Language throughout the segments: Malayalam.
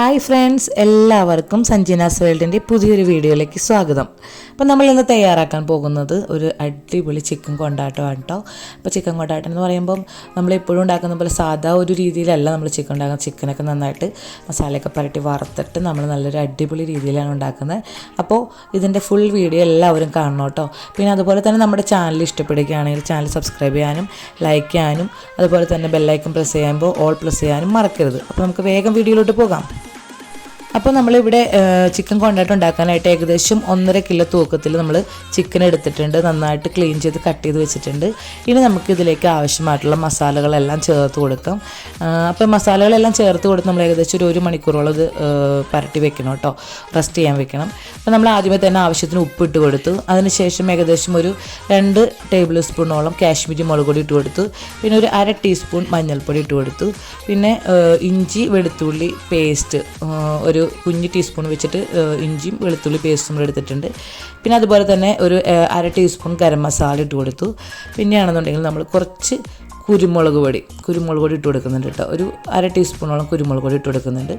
ഹായ് ഫ്രണ്ട്സ് എല്ലാവർക്കും സഞ്ജനാസ് വേൾഡിന്റെ പുതിയൊരു വീഡിയോയിലേക്ക് സ്വാഗതം. അപ്പോൾ നമ്മൾ ഇന്ന് തയ്യാറാക്കാൻ പോകുന്നത് ഒരു അടിപൊളി ചിക്കൻ കൊണ്ടാട്ടമാണ് കേട്ടോ അപ്പോൾ ചിക്കൻ കൊണ്ടാട്ടം എന്ന് പറയുമ്പം നമ്മൾ എപ്പോഴും ഉണ്ടാക്കുന്ന പോലെ സാധാ ഒരു രീതിയിലല്ല നമ്മൾ ചിക്കൻ ഉണ്ടാക്കുന്നത് ചിക്കനൊക്കെ നന്നായിട്ട് മസാലയൊക്കെ പുരട്ടി വറുത്തിട്ട് നമ്മൾ നല്ലൊരു അടിപൊളി രീതിയിലാണ് ഉണ്ടാക്കുന്നത്. അപ്പോൾ ഇതിന്റെ ഫുൾ വീഡിയോ എല്ലാവരും കാണണം കേട്ടോ പിന്നെ അതുപോലെ തന്നെ നമ്മുടെ ചാനൽ ഇഷ്ടപ്പെടുകയാണെങ്കിൽ ചാനൽ സബ്സ്ക്രൈബ് ചെയ്യാനും ലൈക്ക് ചെയ്യാനും അതുപോലെ തന്നെ ബെല്ലൈക്കൺ പ്രസ് ചെയ്യുമ്പോൾ ഓൾ പ്രസ് ചെയ്യാനും മറക്കരുത്. അപ്പോൾ നമുക്ക് വേഗം വീഡിയോയിലോട്ട് പോകാം. അപ്പോൾ നമ്മളിവിടെ ചിക്കൻ കൊണ്ടായിട്ട് ഉണ്ടാക്കാനായിട്ട് ഏകദേശം ഒന്നര കിലോ തൂക്കത്തിൽ നമ്മൾ ചിക്കൻ എടുത്തിട്ടുണ്ട്. നന്നായിട്ട് ക്ലീൻ ചെയ്ത് കട്ട് ചെയ്ത് വെച്ചിട്ടുണ്ട്. ഇനി നമുക്ക് ഇതിലേക്ക് ആവശ്യമായിട്ടുള്ള മസാലകളെല്ലാം ചേർത്ത് കൊടുക്കാം. അപ്പോൾ മസാലകളെല്ലാം ചേർത്ത് കൊടുത്ത് നമ്മൾ ഏകദേശം ഒരു ഒരു മണിക്കൂറോളം ഇത് പരട്ടി വെക്കണം കേട്ടോ. റെസ്റ്റ് ചെയ്യാൻ വെക്കണം. അപ്പോൾ നമ്മൾ ആദ്യമേ തന്നെ ആവശ്യത്തിന് ഉപ്പ് ഇട്ട് കൊടുത്തു. അതിനുശേഷം ഏകദേശം ഒരു രണ്ട് ടേബിൾ സ്പൂണോളം കാശ്മീരി മുളക് പൊടി ഇട്ട് കൊടുത്തു. പിന്നെ ഒരു അര ടീസ്പൂൺ മഞ്ഞൾപ്പൊടി ഇട്ട് കൊടുത്തു. പിന്നെ ഇഞ്ചി വെളുത്തുള്ളി പേസ്റ്റ് ഒരു കുഞ്ഞ് ടീസ്പൂൺ വെച്ചിട്ട് ഇഞ്ചിയും വെളുത്തുള്ളി പേസ്റ്റും കൂടെ എടുത്തിട്ടുണ്ട്. പിന്നെ അതുപോലെ തന്നെ ഒരു അര ടീസ്പൂൺ ഗരം മസാല ഇട്ട് കൊടുത്തു. പിന്നെയാണെന്നുണ്ടെങ്കിൽ നമ്മൾ കുറച്ച് കുരുമുളക് പൊടി കുരുമുളക് പൊടി ഇട്ട് കൊടുക്കുന്നുണ്ട് കേട്ടോ. ഒരു അര ടീസ്പൂണോളം കുരുമുളക് പൊടി ഇട്ട് കൊടുക്കുന്നുണ്ട്.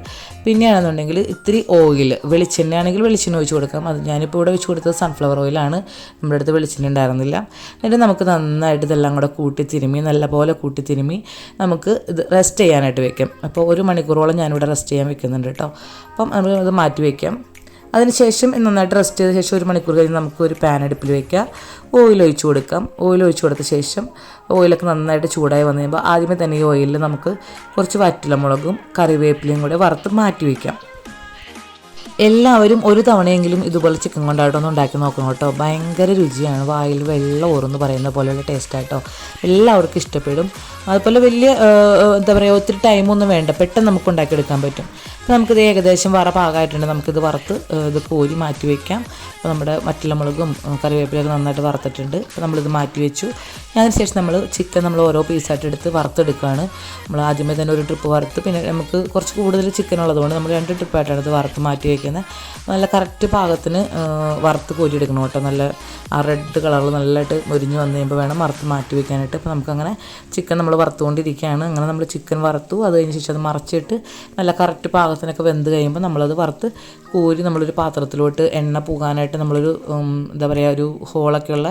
പിന്നെയാണെന്നുണ്ടെങ്കിൽ ഇത്തിരി ഓയിൽ വെളിച്ചെണ്ണ ആണെങ്കിൽ വെളിച്ചെണ്ണ ഒഴിച്ച് കൊടുക്കാം. അത് ഞാനിപ്പോൾ ഇവിടെ വെച്ച് കൊടുത്തത് സൺഫ്ലവർ ഓയിലാണ് നമ്മുടെ അടുത്ത് വെളിച്ചെണ്ണ ഉണ്ടായിരുന്നില്ല. എന്നിട്ട് നമുക്ക് നന്നായിട്ട് ഇതെല്ലാം കൂടെ കൂട്ടി തിരുമ്മി നല്ലപോലെ കൂട്ടി തിരുമ്മി നമുക്ക് ഇത് റെസ്റ്റ് ചെയ്യാനായിട്ട് വെക്കാം. അപ്പോൾ ഒരു മണിക്കൂറോളം ഞാനിവിടെ റെസ്റ്റ് ചെയ്യാൻ വെക്കുന്നുണ്ട് കേട്ടോ. അപ്പം നമുക്ക് അത് മാറ്റി വയ്ക്കാം അതിനുശേഷം നന്നായിട്ട് റെസ്റ്റ് ചെയ്ത ശേഷം ഒരു മണിക്കൂർ കഴിഞ്ഞ് നമുക്ക് ഒരു പാൻ അടുപ്പിൽ വയ്ക്കുക ഓയിൽ ഒഴിച്ചു കൊടുക്കാം. ഓയിൽ ഒഴിച്ചു കൊടുത്ത ശേഷം ഓയിലൊക്കെ നന്നായിട്ട് ചൂടായി വന്നു കഴിയുമ്പോൾ ആദ്യമേ തന്നെ ഈ ഓയിലിൽ നമുക്ക് കുറച്ച് വറ്റലമുളകും കറിവേപ്പിലയും കൂടെ വറുത്ത് മാറ്റി വയ്ക്കാം എല്ലാവരും ഒരു തവണയെങ്കിലും ഇതുപോലെ ചിക്കൻ കൊണ്ടാട്ടം ഉണ്ടാക്കി നോക്കണം കേട്ടോ. ഭയങ്കര രുചിയാണ്. വായിൽ വെള്ളം ഓർന്ന് പറയുന്ന പോലെയുള്ള ടേസ്റ്റായിട്ടോ എല്ലാവർക്കും ഇഷ്ടപ്പെടും. അതുപോലെ വലിയ എന്താ പറയുക ഒത്തിരി ടൈമൊന്നും വേണ്ട. പെട്ടെന്ന് നമുക്ക് ഉണ്ടാക്കിയെടുക്കാൻ പറ്റും. അപ്പോൾ നമുക്കിത് ഏകദേശം വറ പാകമായിട്ടുണ്ട്. നമുക്കിത് വറുത്ത് ഇത് കോരി മാറ്റി വയ്ക്കാം അപ്പോൾ നമ്മുടെ മറ്റുള്ളമുളകും കറിവേപ്പിലൊക്കെ നന്നായിട്ട് വറുത്തിട്ടുണ്ട്. അപ്പോൾ നമ്മളിത് മാറ്റി വെച്ചു. അതിന് ശേഷം നമ്മൾ ചിക്കൻ നമ്മൾ ഓരോ പീസായിട്ട് എടുത്ത് വറുത്തെടുക്കുകയാണ് നമ്മൾ ആദ്യമേ തന്നെ ഒരു ട്രിപ്പ് വറുത്ത് പിന്നെ നമുക്ക് കുറച്ച് കൂടുതൽ ചിക്കൻ ഉള്ളതുകൊണ്ട് നമ്മൾ രണ്ട് ട്രിപ്പായിട്ടാണ് ഇത് വറുത്ത് മാറ്റി വയ്ക്കുന്നത് നല്ല കറക്റ്റ് പാകത്തിന് വറുത്ത് കോരിയെടുക്കണം കേട്ടോ. നല്ല ആ റെഡ് കളറിൽ നല്ലതായിട്ട് മുരിഞ്ഞ് വന്നു കഴിയുമ്പോൾ വേണം വറുത്ത് മാറ്റി വയ്ക്കാനായിട്ട് അപ്പോൾ നമുക്കങ്ങനെ ചിക്കൻ നമ്മൾ വറുത്തുകൊണ്ടിരിക്കുകയാണ്. അങ്ങനെ നമ്മൾ ചിക്കൻ വറുത്തു. അത് കഴിഞ്ഞ് ശേഷം അത് മറച്ചിട്ട് നല്ല കറക്റ്റ് പാകത്തിനൊക്കെ വെന്ത് കഴിയുമ്പോൾ നമ്മളത് വറുത്ത് കോരി നമ്മളൊരു പാത്രത്തിലോട്ട് എണ്ണ പോകാനായിട്ട് നമ്മളൊരു എന്താ പറയുക ഒരു ഹോളൊക്കെയുള്ള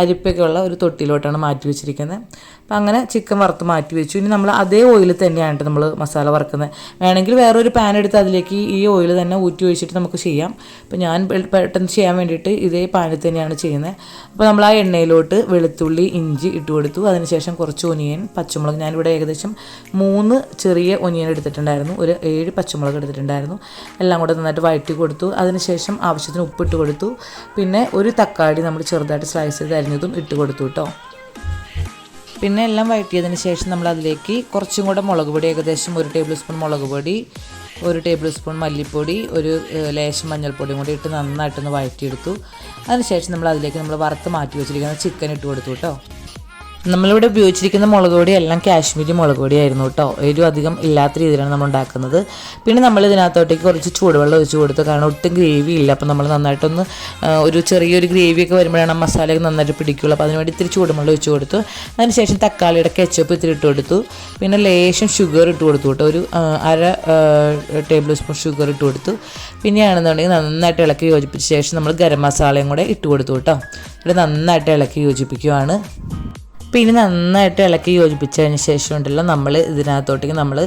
അരിപ്പൊക്കെയുള്ള അരിപ്പൊക്കെ ഒരു തൊട്ടിയിലോട്ടാണ് മാറ്റി വെച്ചിരിക്കുന്നത് അപ്പം അങ്ങനെ ചിക്കൻ വറുത്ത് മാറ്റി വെച്ചു. ഇനി നമ്മൾ അതേ ഓയിൽ തന്നെയാണ് നമ്മൾ മസാല വറുക്കുന്നത് വേണമെങ്കിൽ വേറൊരു പാൻ എടുത്ത് അതിലേക്ക് ഈ ഓയിൽ തന്നെ ഊറ്റി ഒഴിച്ചിട്ട് നമുക്ക് ചെയ്യാം. അപ്പോൾ ഞാൻ പെട്ടെന്ന് ചെയ്യാൻ വേണ്ടിയിട്ട് ഇതേ പാനിൽ തന്നെയാണ് ചെയ്യുന്നത്. അപ്പോൾ നമ്മൾ ആ എണ്ണയിലോട്ട് വെളുത്തുള്ളി ഇഞ്ചി ഇട്ട് കൊടുത്തു. അതിനുശേഷം കുറച്ച് ഒനിയൻ പച്ചമുളക്. ഞാനിവിടെ ഏകദേശം മൂന്ന് ചെറിയ ഒനിയൻ എടുത്തിട്ടുണ്ടായിരുന്നു. ഒരു ഏഴ് പച്ചമുളക് എടുത്തിട്ടുണ്ടായിരുന്നു. എല്ലാം കൂടെ നന്നായിട്ട് വഴറ്റി കൊടുത്തു. അതിനുശേഷം ആവശ്യത്തിന് ഉപ്പിട്ട് കൊടുത്തു. പിന്നെ ഒരു തക്കാളി നമ്മൾ ചെറുതായിട്ട് സ്ലൈസ് ചെയ്ത് അരിഞ്ഞതും ഇട്ട് കൊടുത്തു കേട്ടോ പിന്നെ എല്ലാം വഴറ്റിയതിന് ശേഷം നമ്മൾ അതിലേക്ക് കുറച്ചും കൂടെ മുളക് പൊടി. ഏകദേശം ഒരു ടേബിൾ സ്പൂൺ മുളക് പൊടി ഒരു ടേബിൾ സ്പൂൺ മല്ലിപ്പൊടി ഒരു ലേശം മഞ്ഞൾപ്പൊടിയും കൂടി ഇട്ട് നന്നായിട്ടൊന്ന് വഴറ്റിയെടുത്തു. അതിനുശേഷം നമ്മൾ അതിലേക്ക് നമ്മൾ വറുത്ത് മാറ്റി വെച്ചിരിക്കുന്ന ചിക്കൻ ഇട്ട് കൊടുത്തു കേട്ടോ. നമ്മളിവിടെ ഉപയോഗിച്ചിരിക്കുന്ന മുളക് പൊടി എല്ലാം കാശ്മീരി മുളക് പൊടിയായിരുന്നു കേട്ടോ. എരിവ് അധികം ഇല്ലാത്ത രീതിയിലാണ് നമ്മൾ ഉണ്ടാക്കുന്നത്. പിന്നെ നമ്മൾ ഇതിനകത്തോട്ടേക്ക് കുറച്ച് ചൂടുവെള്ളം ഒഴിച്ച് കൊടുത്തു. കാരണം ഒട്ടും ഗ്രേവി ഇല്ല. അപ്പോൾ നമ്മൾ നന്നായിട്ടൊന്ന് ഒരു ചെറിയൊരു ഗ്രേവിയൊക്കെ വരുമ്പോഴാണ് മസാലയൊക്കെ നന്നായിട്ട് പിടിക്കുള്ളൂ. അപ്പോൾ അതിനുവേണ്ടി ഇത്തിരി ചൂടുവെള്ളം ഒഴിച്ച് കൊടുത്തു. അതിനുശേഷം തക്കാളിയുടെ കെച്ചപ്പ് ഇത്തിരി ഇട്ട് കൊടുത്തു. പിന്നെ ലേശം ഷുഗർ ഇട്ട് കൊടുത്തു കേട്ടോ. ഒരു അര ടേബിൾ സ്പൂൺ ഷുഗർ ഇട്ട് കൊടുത്തു. പിന്നെയാണെന്നുണ്ടെങ്കിൽ നന്നായിട്ട് ഇളക്കി യോജിപ്പിച്ച ശേഷം നമ്മൾ ഗരം മസാലയും കൂടെ ഇട്ട് കൊടുത്തു കേട്ടോ. ഇവിടെ നന്നായിട്ട് ഇളക്കി യോജിപ്പിക്കുവാണ്. പിന്നെ നന്നായിട്ട് ഇളക്കി യോജിപ്പിച്ചതിന് ശേഷം ഉണ്ടല്ലോ നമ്മൾ ഇതിനകത്തോട്ടേക്ക് നമ്മൾ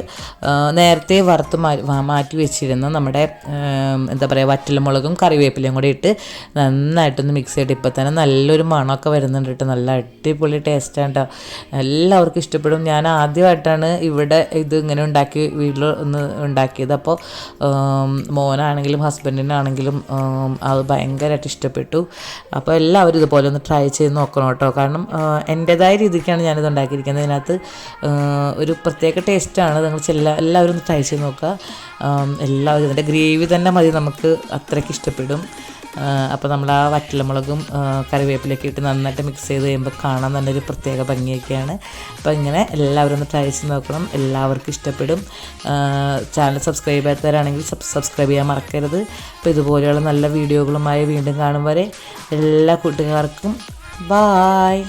നേരത്തെ വറുത്ത് മാറ്റി വെച്ചിരുന്ന നമ്മുടെ എന്താ പറയുക വറ്റൽമുളകും കറിവേപ്പിലയും കൂടി ഇട്ട് നന്നായിട്ടൊന്ന് മിക്സ് ചെയ്തിട്ട് ഇപ്പോൾ തന്നെ നല്ലൊരു മണമൊക്കെ വരുന്നുണ്ട് കേട്ടോ. നല്ല അടിപൊളി ടേസ്റ്റാണ് കേട്ടോ. എല്ലാവർക്കും ഇഷ്ടപ്പെടും. ഞാൻ ആദ്യമായിട്ടാണ് ഇവിടെ ഇത് ഇങ്ങനെ ഉണ്ടാക്കി വീട്ടിൽ ഒന്ന് ഉണ്ടാക്കിയത്. അപ്പോൾ മോനാണെങ്കിലും ഹസ്ബൻഡിനാണെങ്കിലും അത് ഭയങ്കരമായിട്ട് ഇഷ്ടപ്പെട്ടു. അപ്പോൾ എല്ലാവരും ഇതുപോലെ ഒന്ന് ട്രൈ ചെയ്ത് നോക്കണം കേട്ടോ. കാരണം എന്റെതായ രീതിക്കാണ് ഞാനിത് ഉണ്ടാക്കിയിരിക്കുന്നത്. ഇതിനകത്ത് ഒരു പ്രത്യേക ടേസ്റ്റാണ് നിങ്ങൾ എല്ലാ എല്ലാവരും ഒന്ന് ട്രൈ ചെയ്ത് നോക്കുക. എല്ലാവരും ഇതിന്റെ ഗ്രേവി തന്നെ മതി നമുക്ക്. അത്രയ്ക്ക് ഇഷ്ടപ്പെടും. അപ്പോൾ നമ്മൾ ആ വറ്റലമുളകും കറിവേപ്പിലൊക്കെ ഇട്ട് നന്നായിട്ട് മിക്സ് ചെയ്ത് കഴിയുമ്പോൾ കാണാൻ നല്ലൊരു പ്രത്യേക ഭംഗിയൊക്കെയാണ്. അപ്പോൾ ഇങ്ങനെ എല്ലാവരും ഒന്ന് ട്രൈ ചെയ്ത് നോക്കണം. എല്ലാവർക്കും ഇഷ്ടപ്പെടും. ചാനൽ സബ്സ്ക്രൈബ് ചെയ്യാത്തവരാണെങ്കിൽ സബ്സ്ക്രൈബ് ചെയ്യാൻ മറക്കരുത്. അപ്പോൾ ഇതുപോലെയുള്ള നല്ല വീഡിയോകളുമായി വീണ്ടും കാണും വരെ. എല്ലാ കൂട്ടുകാർക്കും ബായ്